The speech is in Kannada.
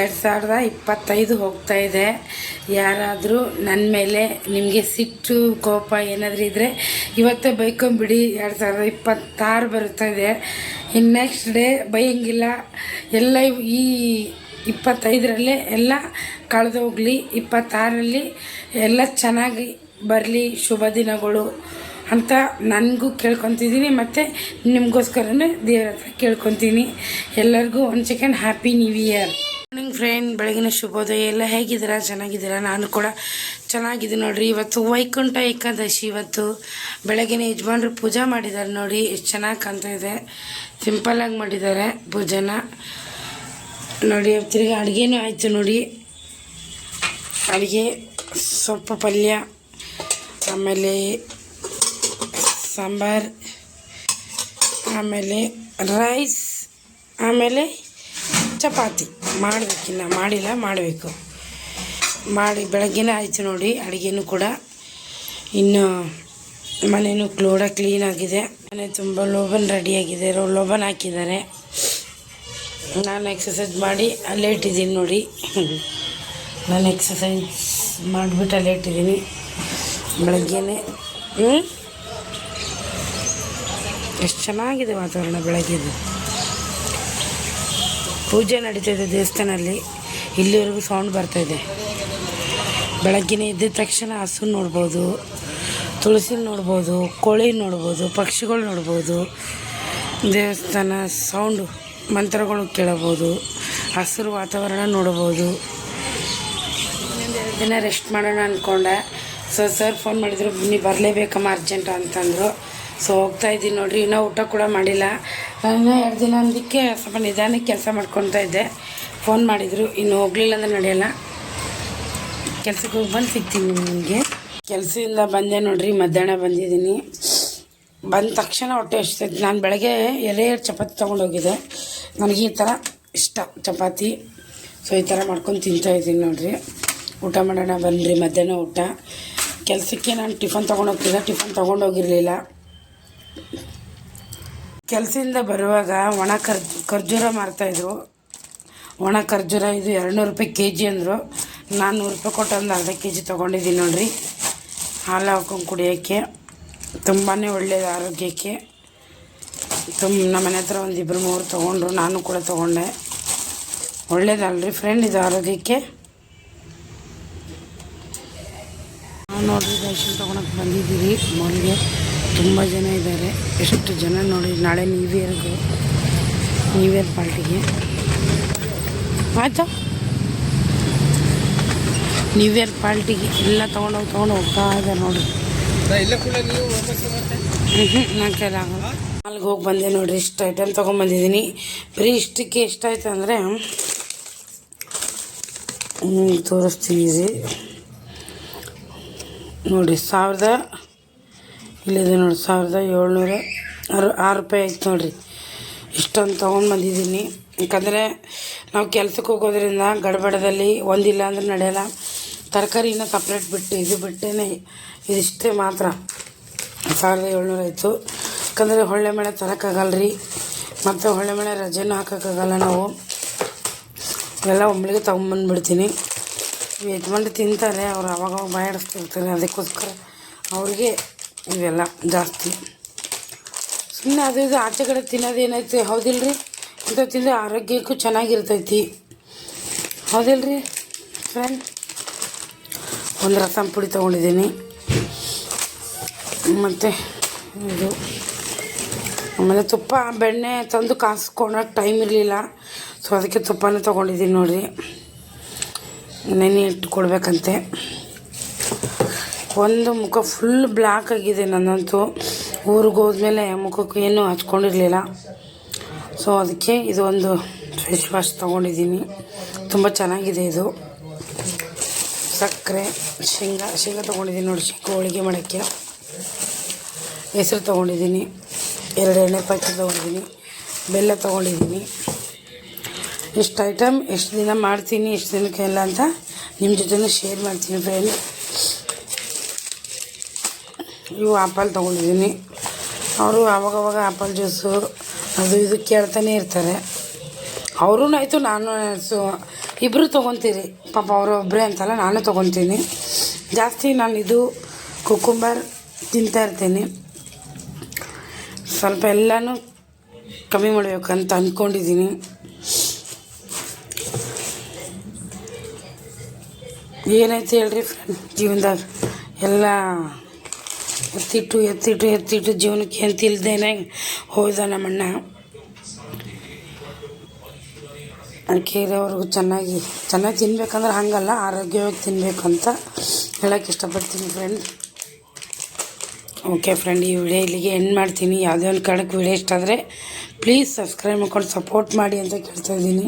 ಎರಡು ಸಾವಿರದ ಇಪ್ಪತ್ತೈದು ಹೋಗ್ತಾ ಇದೆ. ಯಾರಾದರೂ ನನ್ನ ಮೇಲೆ ನಿಮಗೆ ಸಿಟ್ಟು, ಕೋಪ ಏನಾದರೂ ಇದ್ದರೆ ಇವತ್ತೇ ಬೈಕೊಂಬಿಡಿ ಎರಡು ಸಾವಿರದ ಇಪ್ಪತ್ತಾರು ಬರುತ್ತಾ ಇದೆ. ಇನ್ನು ನೆಕ್ಸ್ಟ್ ಡೇ ಬೈಯಂಗಿಲ್ಲ. ಎಲ್ಲ ಈ ಇಪ್ಪತ್ತೈದರಲ್ಲೇ ಎಲ್ಲ ಕಳೆದೋಗ್ಲಿ ಇಪ್ಪತ್ತಾರರಲ್ಲಿ ಎಲ್ಲ ಚೆನ್ನಾಗಿ ಬರಲಿ. ಶುಭ ದಿನಗಳು ಅಂತ ನನಗೂ ಕೇಳ್ಕೊತಿದ್ದೀನಿ. ಮತ್ತು ನಿಮಗೋಸ್ಕರನೇ ದೇವ್ರ ಹತ್ರ ಕೇಳ್ಕೊತೀನಿ. ಎಲ್ಲರಿಗೂ ಒಂದು second happy new year morning friend ಬೆಳಗಿನ ಶುಭೋದಯ ಎಲ್ಲ ಹೇಗಿದ್ದೀರಾ? ಚೆನ್ನಾಗಿದ್ದೀರಾ? ನಾನು ಕೂಡ ಚೆನ್ನಾಗಿದ್ದೀನಿ ನೋಡಿರಿ. ಇವತ್ತು ವೈಕುಂಠ ಏಕಾದಶಿ ಇವತ್ತು. ಬೆಳಗಿನ ಯಜಮಾನ್ರು ಪೂಜೆ ಮಾಡಿದ್ದಾರೆ ನೋಡಿ. ಎಷ್ಟು ಚೆನ್ನಾಗಿ ಕಾಣ್ತಾ ಇದೆ. ಸಿಂಪಲ್ಲಾಗಿ ಮಾಡಿದ್ದಾರೆ ಪೂಜೆನ. ನೋಡಿ ತಿರ್ಗಿ ಅಡುಗೆನೂ ಆಯಿತು ನೋಡಿ. ಅಡುಗೆ, ಸೊಪ್ಪು ಪಲ್ಯ, ಆಮೇಲೆ ಸಾಂಬಾರ್, ಆಮೇಲೆ ರೈಸ್, ಆಮೇಲೆ ಚಪಾತಿ. ಮಾಡಬೇಕಿನ್ನ, ಮಾಡಿಲ್ಲ, ಮಾಡಬೇಕು. ಮಾಡಿ, ಬೆಳಗ್ಗೆನೇ ಆಯಿತು ನೋಡಿ, ಅಡುಗೆನೂ ಕೂಡ. ಇನ್ನು ಮನೆಯೂ ಕ್ಲೋಡ ಕ್ಲೀನ್ ಆಗಿದೆ. ಮನೆ ತುಂಬ ಲೋಬನ್ ರೆಡಿಯಾಗಿದೆ ಲೋಬನ್ ಹಾಕಿದ್ದಾರೆ. ನಾನು ಎಕ್ಸಸೈಸ್ ಮಾಡಿ ಅಲ್ಲೇಟಿದ್ದೀನಿ ನೋಡಿ. ನಾನು ಎಕ್ಸಸೈಸ್ ಮಾಡಿಬಿಟ್ಟು ಅಲ್ಲೇಟಿದ್ದೀನಿ ಬೆಳಗ್ಗೆನೆ ಹ್ಞೂ ಎಷ್ಟು ಚೆನ್ನಾಗಿದೆ ವಾತಾವರಣ ಬೆಳಗ್ಗೆದು ಪೂಜೆ ನಡೀತಾಯಿದೆ ದೇವಸ್ಥಾನಲ್ಲಿ ಇಲ್ಲಿವರೆಗೂ ಸೌಂಡ್ ಬರ್ತಾಯಿದೆ ಬೆಳಗ್ಗೆನೇ ಎದ್ದ ತಕ್ಷಣ ಹಸು ನೋಡ್ಬೋದು, ತುಳಸಿ ನೋಡ್ಬೋದು, ಕೋಳಿ ನೋಡ್ಬೋದು, ಪಕ್ಷಿಗಳು ನೋಡ್ಬೋದು, ದೇವಸ್ಥಾನ ಸೌಂಡು ಮಂತ್ರಗಳು ಕೇಳಬೋದು ಹಸಿರು ವಾತಾವರಣ ನೋಡ್ಬೋದು. ದಿನ ರೆಸ್ಟ್ ಮಾಡೋಣ ಅಂದ್ಕೊಂಡೆ ಸೊ ಸರ್ ಫೋನ್ ಮಾಡಿದ್ರು ನೀವು ಬರಲೇಬೇಕಮ್ಮ ಅರ್ಜೆಂಟ್ ಅಂತಂದರು. ಸೊ ಹೋಗ್ತಾ ಇದ್ದೀನಿ ನೋಡ್ರಿ, ಇನ್ನೂ ಊಟ ಕೂಡ ಮಾಡಿಲ್ಲ. ಇನ್ನೂ ಎರಡು ದಿನ ಅಂದಕ್ಕೆ ಸ್ವಲ್ಪ ನಿಧಾನಕ್ಕೆ ಕೆಲಸ ಮಾಡ್ಕೊತಾ ಇದ್ದೆ. ಫೋನ್ ಮಾಡಿದರು, ಇನ್ನು ಹೋಗಲಿಲ್ಲ ಅಂದ್ರೆ ನಡೆಯಲ್ಲ. ಕೆಲ್ಸಕ್ಕೆ ಹೋಗಿ ಬಂದು ಸಿಗ್ತೀನಿ ನಿಮಗೆ. ಕೆಲಸದಿಂದ ಬಂದೆ ನೋಡ್ರಿ, ಮಧ್ಯಾಹ್ನ ಬಂದಿದ್ದೀನಿ. ಬಂದ ತಕ್ಷಣ ಹೊಟ್ಟೆ ಹಸಿತೈತೆ ನಾನು ಬೆಳಗ್ಗೆ ಎಲೆ ಚಪಾತಿ ತೊಗೊಂಡೋಗಿದ್ದೆ ನನಗೆ ಈ ಥರ ಇಷ್ಟ ಚಪಾತಿ. ಸೊ ಈ ಥರ ಮಾಡ್ಕೊಂಡು ತಿಂತಾಯಿದ್ದೀನಿ ನೋಡ್ರಿ. ಊಟ ಮಾಡೋಣ ಬನ್ನಿರಿ ಮಧ್ಯಾಹ್ನ ಊಟ. ಕೆಲಸಕ್ಕೆ ನಾನು ಟಿಫನ್ ತೊಗೊಂಡೋಗ್ತಿಲ್ಲ ಟಿಫನ್ ತೊಗೊಂಡೋಗಿರಲಿಲ್ಲ ಕೆಲಸದಿಂದ ಬರುವಾಗ ಒಣ ಕರ್, ಖರ್ಜೂರ ಮಾರ್ತಾಯಿದ್ರು. ಒಣ ಖರ್ಜೂರ ಇದು ಎರಡು ನೂರು ರೂಪಾಯಿ ಕೆ ಜಿ ಅಂದರು. ನಾನು ನೂರು ರೂಪಾಯಿ ಕೊಟ್ಟು ಒಂದು ಅರ್ಧ ಕೆ ಜಿ ತೊಗೊಂಡಿದ್ದೀನಿ ನೋಡಿರಿ. ಹಾಲು ಹಾಕೊಂಡು ಕುಡಿಯೋಕ್ಕೆ. ತುಂಬಾ ಒಳ್ಳೆಯದು ಆರೋಗ್ಯಕ್ಕೆ. ತುಂಬ ನಮ್ಮ ಮನೆ ಹತ್ರ ಒಂದು ಇಬ್ಬರು ಮೂರು ತೊಗೊಂಡ್ರು. ನಾನು ಕೂಡ ತೊಗೊಂಡೆ. ಒಳ್ಳೇದಲ್ರಿ ಫ್ರೆಂಡ್ ಇದು ಆರೋಗ್ಯಕ್ಕೆ. ನೋಡ್ರಿ ದೇಶ ತೊಗೊಳಕ್ಕೆ ಬಂದಿದ್ದೀರಿ. ಮಾಲ್ಗೆ ತುಂಬ ಜನ ಇದ್ದಾರೆ. ಎಷ್ಟು ಜನ ನೋಡಿ ನಾಳೆ ನ್ಯೂ ಇಯರ್ಗೆ ನ್ಯೂ ಇಯರ್ ಪಾರ್ಟಿಗೆ ಆಯ್ತಾ? ನ್ಯೂ ಇಯರ್ ಪಾರ್ಟಿಗೆ ಎಲ್ಲ ತೊಗೊಂಡೋಗಿ ತೊಗೊಂಡು ಹೋಗ್ತಾ ಇದ್ದಾರೆ ನೋಡಿ ನಾನು ಕೈಲಾಗಲ್ಲ ಅಲ್ಲಿಗೆ ಹೋಗಿ ಬಂದೆ ನೋಡಿರಿ ಇಷ್ಟು ಐಟಮ್ ತೊಗೊಂಬಂದಿದ್ದೀನಿ ಬರೀ ಇಷ್ಟಕ್ಕೆ ಎಷ್ಟಾಯ್ತು ಅಂದರೆ ತೋರಿಸ್ತೀನಿ ನೋಡಿ ಸಾವಿರದ ಇಲ್ಲಿದೆ ನೋಡಿ, ಸಾವಿರದ ಏಳ್ನೂರ ಆರು ಆರು ರೂಪಾಯಿ ಆಯ್ತು ನೋಡಿರಿ. ಇಷ್ಟೊಂದು ತೊಗೊಂಡು ಬಂದಿದ್ದೀನಿ. ಯಾಕಂದರೆ ನಾವು ಕೆಲ್ಸಕ್ಕೆ ಹೋಗೋದ್ರಿಂದ ಗಡಬಡದಲ್ಲಿ ಒಂದಿಲ್ಲ ಅಂದ್ರೆ ನಡೆಯಲ್ಲ. ತರಕಾರಿನ ಸಪ್ರೇಟ್ ಬಿಟ್ಟು, ಇದು ಬಿಟ್ಟೇ ಇದಿಷ್ಟೇ ಮಾತ್ರ. ಸಾವಿರದ ಏಳ್ನೂರ ಆಯಿತು. ಯಾಕಂದರೆ ಹೊಳ್ಳೆ ಮಳೆ ರೀ ಮತ್ತು ಹೊಳ್ಳೆ ಮಳೆ ರಜೆನೂ ಹಾಕೋಕ್ಕಾಗಲ್ಲ ನಾವು. ಎಲ್ಲ ಒಮ್ಮಳಿಗೆ ತೊಗೊಂಬಂದ್ಬಿಡ್ತೀನಿ ಯಜಮಾನ್ರು ತಿಂತಾರೆ, ಅವ್ರು ಅವಾಗ ಬಾಯಾಡಿಸ್ತಿರ್ತಾರೆ. ಅದಕ್ಕೋಸ್ಕರ ಅವ್ರಿಗೆ ಇವೆಲ್ಲ ಜಾಸ್ತಿ. ಸುಮ್ಮನೆ ಅದು ಇದು ಆಚೆ ಕಡೆ ತಿನ್ನೋದು ಏನೈತಿ ಹೌದಿಲ್ರಿ? ಇಂಥ ತಿಂದರೆ ಆರೋಗ್ಯಕ್ಕೂ ಚೆನ್ನಾಗಿರ್ತೈತಿ. ಹೌದಿಲ್ರಿ ಫ್ರೆಂಡ್ ಒಂದು ರಸಂ ಪುಡಿ ತೊಗೊಂಡಿದ್ದೀನಿ. ಮತ್ತು ಇದು, ಆಮೇಲೆ ತುಪ್ಪ, ಬೆಣ್ಣೆ ತಂದು ಕಾಸ್ಕೊಳಕ್ಕೆ ಟೈಮ್ ಇರಲಿಲ್ಲ. ಸೊ ಅದಕ್ಕೆ ತುಪ್ಪನೇ ತೊಗೊಂಡಿದ್ದೀನಿ ನೋಡಿರಿ. ನೆನೆ ಇಟ್ಟು ಕೊಡ್ಬೇಕಂತೆ ಒಂದು ಮುಖ ಫುಲ್ ಬ್ಲ್ಯಾಕ್ ಆಗಿದೆ ನನ್ನಂತೂ. ಊರಿಗೆ ಹೋದ್ಮೇಲೆ ಮುಖಕ್ಕೆ ಏನೂ ಹಚ್ಕೊಂಡಿರಲಿಲ್ಲ. ಸೊ ಅದಕ್ಕೆ ಇದು ಒಂದು ಫೇಸ್ ವಾಶ್ ತೊಗೊಂಡಿದ್ದೀನಿ. ತುಂಬ ಚೆನ್ನಾಗಿದೆ ಇದು. ಸಕ್ಕರೆ, ಶೇಂಗಾ ಶೇಂಗಾ ತೊಗೊಂಡಿದ್ದೀನಿ ನೋಡಿ ಶೇಂಗಾ ಹೋಳಿಗೆ ಮಾಡೋಕ್ಕೆ. ಹೆಸರು ತೊಗೊಂಡಿದ್ದೀನಿ. ಎರಡು ಎಣ್ಣೆ ಪ್ಯಾಕೆಟ್ ತೊಗೊಂಡಿದ್ದೀನಿ. ಬೆಲ್ಲ ತೊಗೊಂಡಿದ್ದೀನಿ. ಇಷ್ಟು ಐಟಮ್ ಎಷ್ಟು ದಿನ ಮಾಡ್ತೀನಿ ಎಷ್ಟು ದಿನಕ್ಕೆ ಎಲ್ಲ ಅಂತ ನಿಮ್ಮ ಜೊತೆನೂ ಶೇರ್ ಮಾಡ್ತೀನಿ ಫ್ರೆಂಡ್ ಇವು ಆ್ಯಪಲ್ ತೊಗೊಂಡಿದ್ದೀನಿ. ಅವರು ಆವಾಗವಾಗ ಆ್ಯಪಲ್ ಜ್ಯೂಸು ಅದು ಇದು ಕೇಳ್ತಾನೆ ಇರ್ತಾರೆ. ಅವರೂ ಆಯಿತು, ನಾನು ಸೊ ಇಬ್ಬರು ತೊಗೊತೀರಿ. ಪಾಪ ಅವರು ಒಬ್ಬರೇ ಅಂತಲ್ಲ, ನಾನು ತೊಗೊತೀನಿ. ಜಾಸ್ತಿ ನಾನು ಇದು ಕುಕುಂಬರ್ ತಿಂತಾ ಇರ್ತೀನಿ. ಸ್ವಲ್ಪ ಎಲ್ಲನೂ ಕಮ್ಮಿ ಮಾಡಬೇಕಂತ ಅಂದ್ಕೊಂಡಿದ್ದೀನಿ ಏನಾಯ್ತು ಹೇಳ್ರಿ ಫ್ರೆಂಡ್ ಜೀವನದಾಗ ಎಲ್ಲ ಎತ್ತಿಟ್ಟು ಎತ್ತಿಟ್ಟು ಎತ್ತಿಟ್ಟು ಜೀವನಕ್ಕೆ ಏನು ತಿಳ್ದೇನೆ ಹೋದ ನಮ್ಮಣ್ಣ. ಅದಕ್ಕೆ ಇರೋವ್ರಿಗೂ ಚೆನ್ನಾಗಿ ಚೆನ್ನಾಗಿ ತಿನ್ಬೇಕಂದ್ರೆ ಹಂಗಲ್ಲ, ಆರೋಗ್ಯವಾಗಿ ತಿನ್ನಬೇಕು ಅಂತ ಹೇಳೋಕ್ಕೆ ಇಷ್ಟಪಡ್ತೀನಿ ಫ್ರೆಂಡ್ ಓಕೆ ಫ್ರೆಂಡ್ ಈ ವಿಡಿಯೋ ಇಲ್ಲಿಗೆ ಎಂಡ್ ಮಾಡ್ತೀನಿ. ಯಾವುದೇ ಒಂದು ಕಾರಣಕ್ಕೆ ವಿಡಿಯೋ ಇಷ್ಟ ಆದರೆ ಪ್ಲೀಸ್ ಸಬ್ಸ್ಕ್ರೈಬ್ ಮಾಡ್ಕೊಂಡು ಸಪೋರ್ಟ್ ಮಾಡಿ ಅಂತ ಕೇಳ್ತಾ ಇದ್ದೀನಿ.